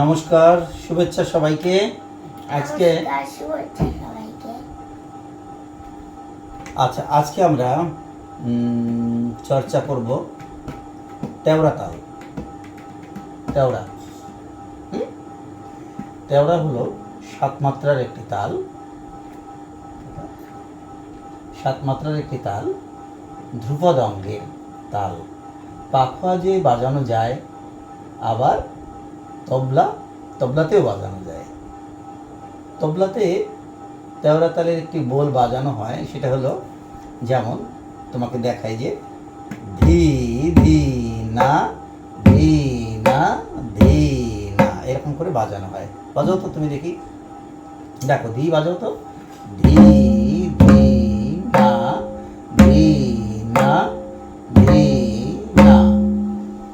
নমস্কার শুভেচ্ছা সবাইকে। আজকে আচ্ছা আজকে আমরা চর্চা করব তেওড়া তাল। তেওড়া? তেওড়া হলো সাত মাত্রার একটি তাল। সাত মাত্রার একটি তাল ধ্রুপদ অঙ্গের তাল। পাখোয়া যে বাজানো যায় আবার তবলা তবলাতেও বাজানো যায়। তবলাতে তেওড়া তালের একটি বোল বাজানো হয় সেটা হলো যেমন তোমাকে দেখায় যে ধি ধি না ধি না ধি না এরকম করে বাজানো হয়। বাজাও তো তুমি দেখি। দেখো ধি বাজাও তো ধি ধি না ধি না ধি না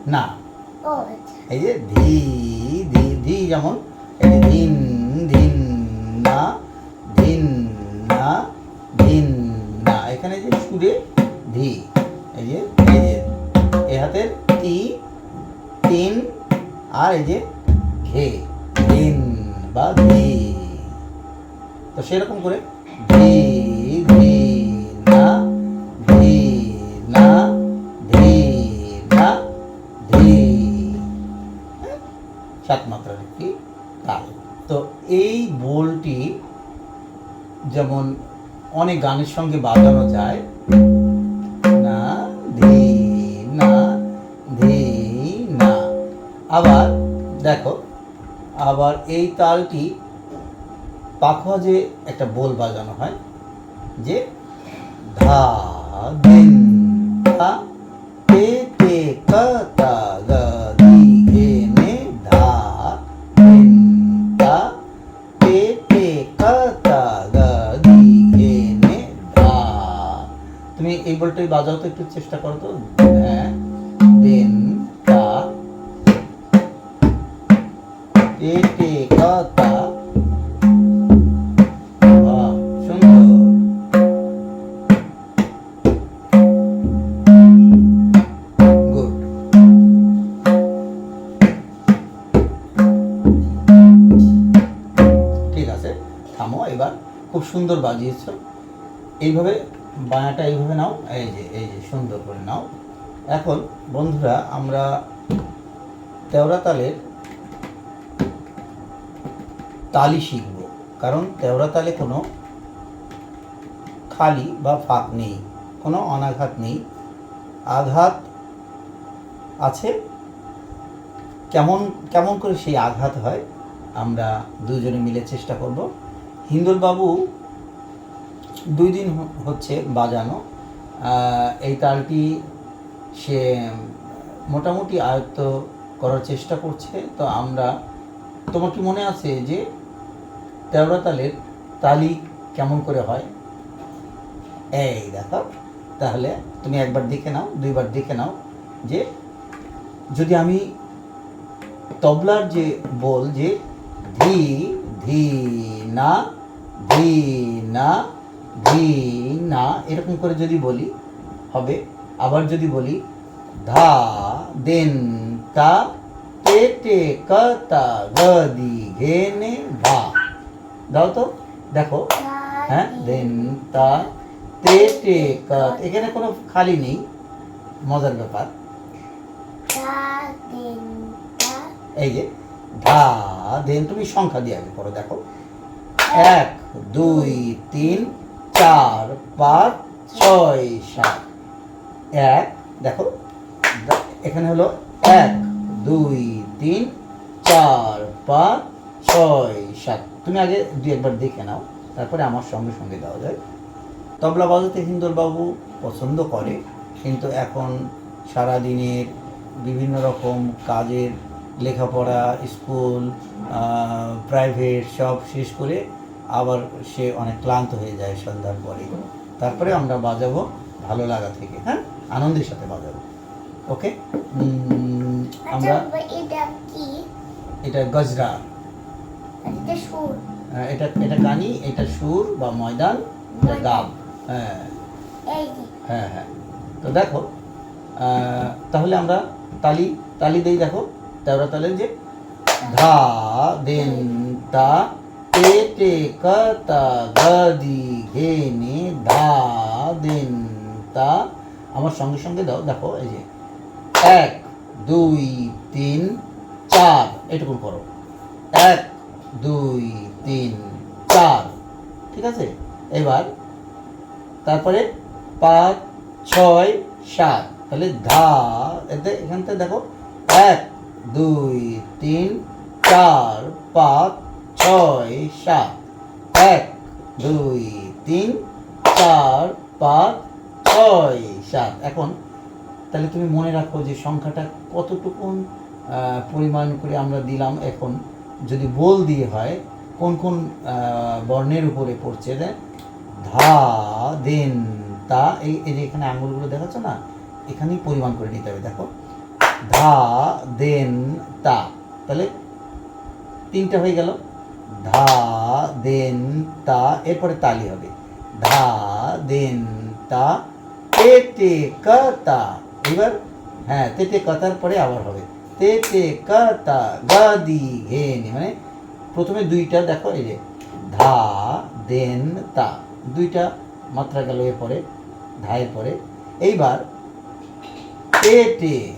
না। আচ্ছা। এই যে ধি যেমন, এই যে ধিন না ধিন না ধিন না। এখানে যে সুরে ধি, এই যে এই যে, এ হাতের তি, তিন, আর এই যে ঘে ধিন বা ধি। তো সেরকম করে ধি। সাত মাত্রার একটি তাল। তো এই বোলটি যেমন অনেক গানের সঙ্গে বাজানো যায়, না, ধি না ধি, না। আবার দেখো, আবার এই তালটি পাখোয়া যে একটা বোল বাজানো হয়, যে ধা, দিন ধা তে তে ক তুমি বাজাও তো একটু চেষ্টা করো তো। হ্যাঁ। দিন তা। তে তে ক তা বাহ, সুন্দর। গুড। ঠিক আছে থামো এবার খুব সুন্দর বাজিয়েছ। এইভাবে বায়াটা এইভাবে নাও, এই যে এই যে সুন্দর করে নাও। এখন বন্ধুরা, আমরা তেওড়া তালের তালি শিখব, কারণ তেওড়া তালে কোনো খালি বা ফাঁক নেই, কোনো অনাঘাত নেই। আঘাত আছে। কেমন কেমন করে সেই আঘাত হয়, আমরা দুজনে মিলে চেষ্টা করব। হিন্দুলবাবু দুই দিন হচ্ছে বাজানো। এই তালটি সে মোটামুটি আয়ত্ত করার চেষ্টা করছে। তো আমরা, তোমার কি মনে আছে যে তেওড়া তালের তালি কেমন করে হয়? এই দেখো, তাহলে তুমি একবার দেখে নাও, দুইবার দেখে নাও যে যদি আমি তবলার যে বল যে ধি ধি না ধি না ধি না এরকম করে যদি বলি হবে। আবার যদি বলি ধা দেন তা তে তে ক তা গ দি ঘে নে ধা দাও তো দেখো। হ্যাঁ দেন তা তে ক এখানে কোনো খালি নেই মজার ব্যাপার। এই যে ধা দেন তুমি সংখ্যা দিয়ে আগে করো দেখো। এক দুই তিন চার পাঁচ ছয় সাত। এক, দেখো, এখানে হলো এক, দুই, তিন, চার, পাঁচ, ছয়, সাত। তুমি আগে দুই একবার দেখে নাও, তারপরে আমার সঙ্গে সঙ্গে দেওয়া যায় তবলা বাজাতে হিন্দুলবাবু পছন্দ করে, কিন্তু এখন সারাদিনের বিভিন্ন রকম কাজের, লেখাপড়া, স্কুল প্রাইভেট সব শেষ করে আবার সে অনেক ক্লান্ত হয়ে যায় সন্ধ্যার পরে। তারপরে আমরা বাজাবো ভালো লাগা থেকে হ্যাঁ? আনন্দের সাথে বাজাবো। ওকে? আমরা আচ্ছা এটা গজরা। এটা এটা এটা গানি এটা সুর বা ময়দান এটা গাব। হ্যাঁ। হ্যাঁ হ্যাঁ। তো দেখো তাহলে আমরা তালি তালি দেই দেখো তেওড়া তালের যে ধা দেন তা তে কতা গদি ঘে নে ধা দেন তা। আমার সঙ্গে সঙ্গে দাও, দেখো, এই যে। এক, দুই, তিন, চার, এটুকু করো। এক, দুই, তিন, চার, ঠিক আছে? এবার তারপরে পাঁচ, ছয়, সাত, তাহলে ধা, এতে এখান থেকে দেখো, এক, দুই, তিন, চার, পাঁচ ছয় সাত এক দুই তিন চার পাঁচ ছয় সাত। এখন তাহলে তুমি মনে রাখো যে সংখ্যাটা কতটুকুন আহ, পরিমাণ করে আমরা দিলাম এখন। যদি বল দিয়ে হয় কোন কোন বর্ণের উপরে পড়ছে? ধা দেন তা এই এই যে এখানে আঙুলগুলো দেখাচ্ছ না এখানেই পরিমাণ করে নিতে হবে দেখো। ধা দেন তা তাহলে তিনটা হয়ে গেল। ধা, দেন, তা, এরপরে তালি হবে। ধা, দেন, তা, তে তে তা। এবার হ্যাঁ তে তে পরে আবার হবে। তে তে তা, গা, দি মানে প্রথমে দুইটা, দেখো, এই যে, ধা, দেন, তা, দুইটা মাত্রা গেল এর পরে ধায়ের পরে। এইবার, তে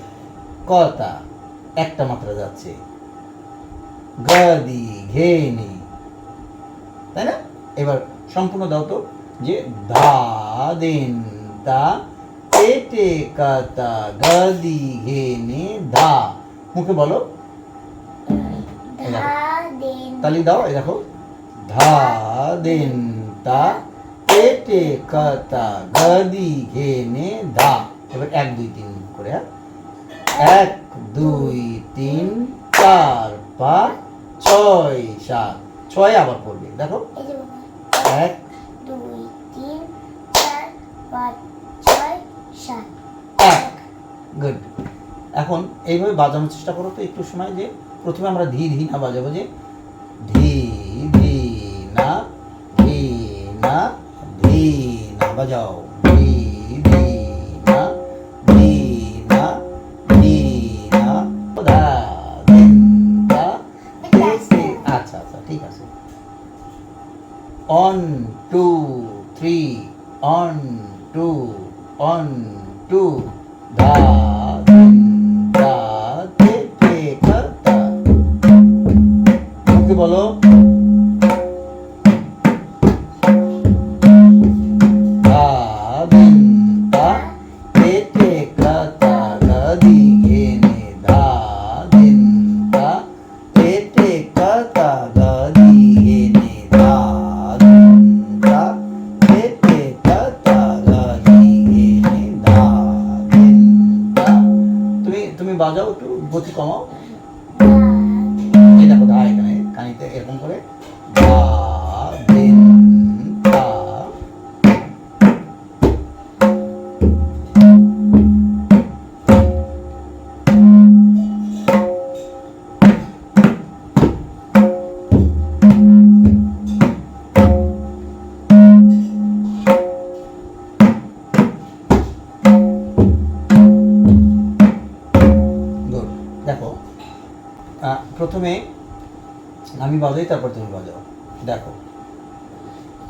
কতা একটা মাত্রা যাচ্ছে। ঘেনি। তাই না? এবার সম্পূর্ণ দাও তো যে দেন পেটে কাতা গাদি ঘেনে ধা। মুখে বলো। তালি দাও এই দেখো। ধা দেন তা পেটে কাতা গাদি ধা। এবার এক দুই তিন করে হ্যাঁ? এক দুই তিন চার পাঁচ ছয় সাত। ছয় আবার পড়বে দেখো। এক দুই তিন চার পাঁচ ছয় সাত এক। গুড এখন এইভাবে বাজানোর চেষ্টা করো তো একটু সময় যে প্রথমে আমরা ধি ধি না বাজাবো যে ধি ধি না ধি না ধি না বাজাও। One two three one two one two বাজাও একটু গতি বাজাই তারপর তুমি বাজাও দেখো।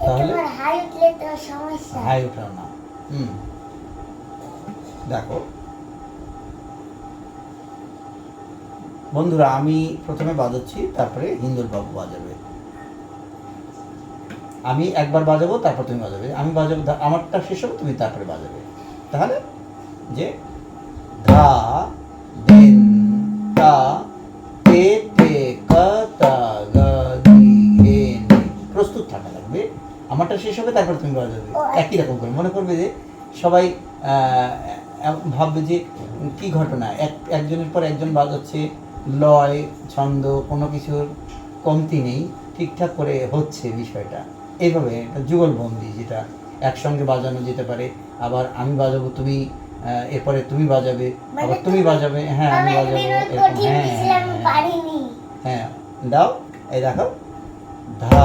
তাহলে হাই উঠলে তো সমস্যা। হাই ওঠাও না। হুম। দেখো। বন্ধুরা আমি প্রথমে বাজাচ্ছি তারপরে হিন্দুর বাবু বাজাবে। আমি একবার বাজাবো তারপর তুমি বাজাবে। আমি বাজাবো আমারটা শেষ হবে তুমি তারপরে বাজাবে। তাহলে যে ধা দিন তে আমারটা শেষ হবে তারপর তুমি বাজাবে ও, একই রকম করে। মনে করবে যে সবাই ভাববে যে কি ঘটনা? এক একজনের পর একজন বাজাচ্ছে লয় ছন্দ কোনো কিছুর কমতি নেই ঠিকঠাক করে হচ্ছে বিষয়টা। এইভাবে একটা যুগলবন্দি যেটা একসঙ্গে বাজানো যেতে পারে আবার আমি বাজাবো তুমি এরপরে তুমি বাজাবে মানে আবার তুমি বাজাবে হ্যাঁ আমি আমি বাজাবো এরকম, হ্যাঁ, হ্যাঁ, হ্যাঁ দাও এই দেখো ধা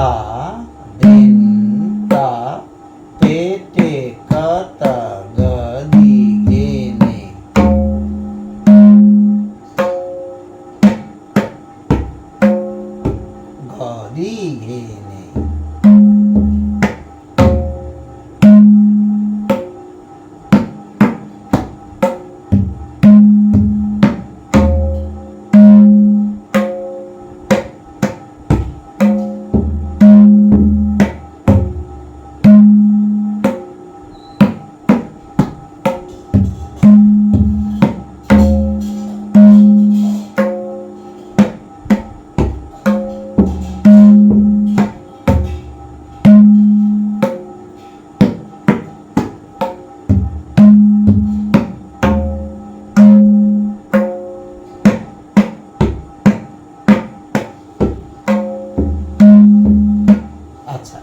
Dihin.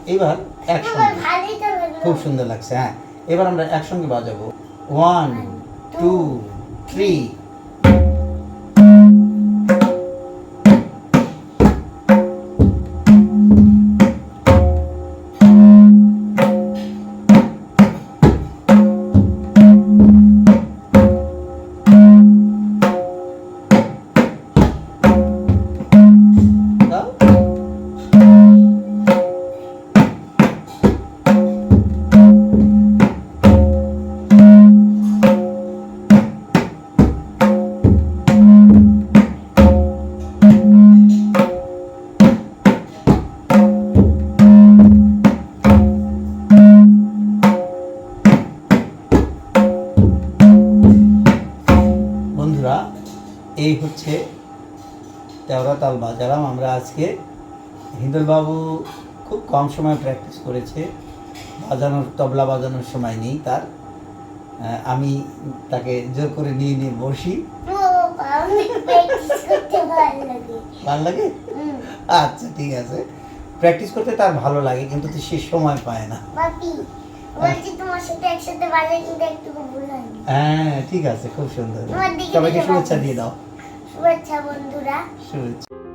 আমার একসঙ্গে। খুব সুন্দর লাগছে হ্যাঁ। এবার আমরা একসঙ্গে বাজাবো। ওয়ান টু থ্রি হচ্ছে তেওরা তাল বাজারাম আমরা আজকে হিন্দুলবাবু খুব কম সময় প্র্যাকটিস করেছে বাজানোর তবলা বাজানোর সময় নেই তার। আমি তাকে জোর করে নিয়ে নিয়ে বসি। ভালো লাগে? আচ্ছা ঠিক আছে। প্র্যাকটিস করতে তার ভালো লাগে কিন্তু সে সময় পায় না। হ্যাঁ ঠিক আছে খুব সুন্দর। সবাইকে শুভেচ্ছা দিয়ে দাও। শুভেচ্ছা বন্ধুরা। শুভেচ্ছা।